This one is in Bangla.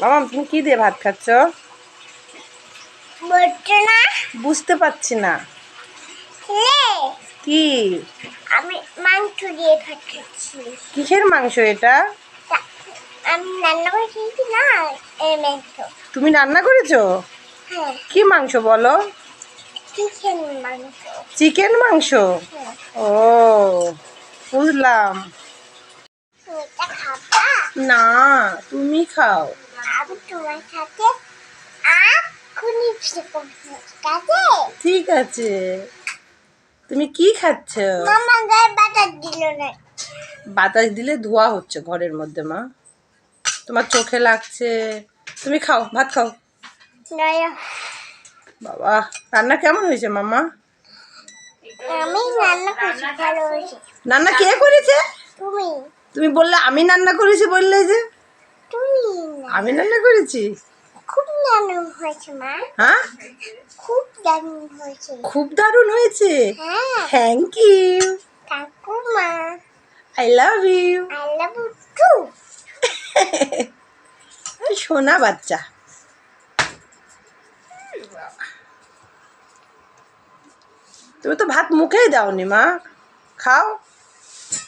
মামা তুমি কি দিয়ে ভাত খাচ্ছ? না? বুঝতে পারছি না। কি? আমি মাংস দিয়ে ভাত খাচ্ছি। কিসের মাংস এটা? আমি রান্না করে খেয়েছি না মাংস তুমি রান্না করেছ? হ্যাঁ। কি মাংস বলো? চিকেন মাংস। চিকেন মাংস? হ্যাঁ। ও বুঝলাম। না তুমি খাও। আমি তোমার সাথে এক্ষুনি ঠিক আছে? তুমি কি খাচ্ছ? মামা গায়ে বাটার দিল না। বাতাস দিলে ধোয়া হচ্ছে ঘরের মধ্যে মা। তোমার চোখে লাগছে। তুমি খাও ভাত খাও। বাবা রান্না কেমন হয়েছে মামা? রান্না কে করেছে? তুমি। তুমি বললে আমি রান্না করেছি বললে যে। আমি রান্না করেছি? খুব দারুণ হয়েছে মা। হ্যাঁ? খুব দারুণ হয়েছে। খুব দারুণ হয়েছে? হ্যাঁ। থ্যাংক ইউ ঠাকুমা I love you I love you too সোনা বাচ্চা। তুমি তো ভাত মুখেই দাওনি মা। খাও।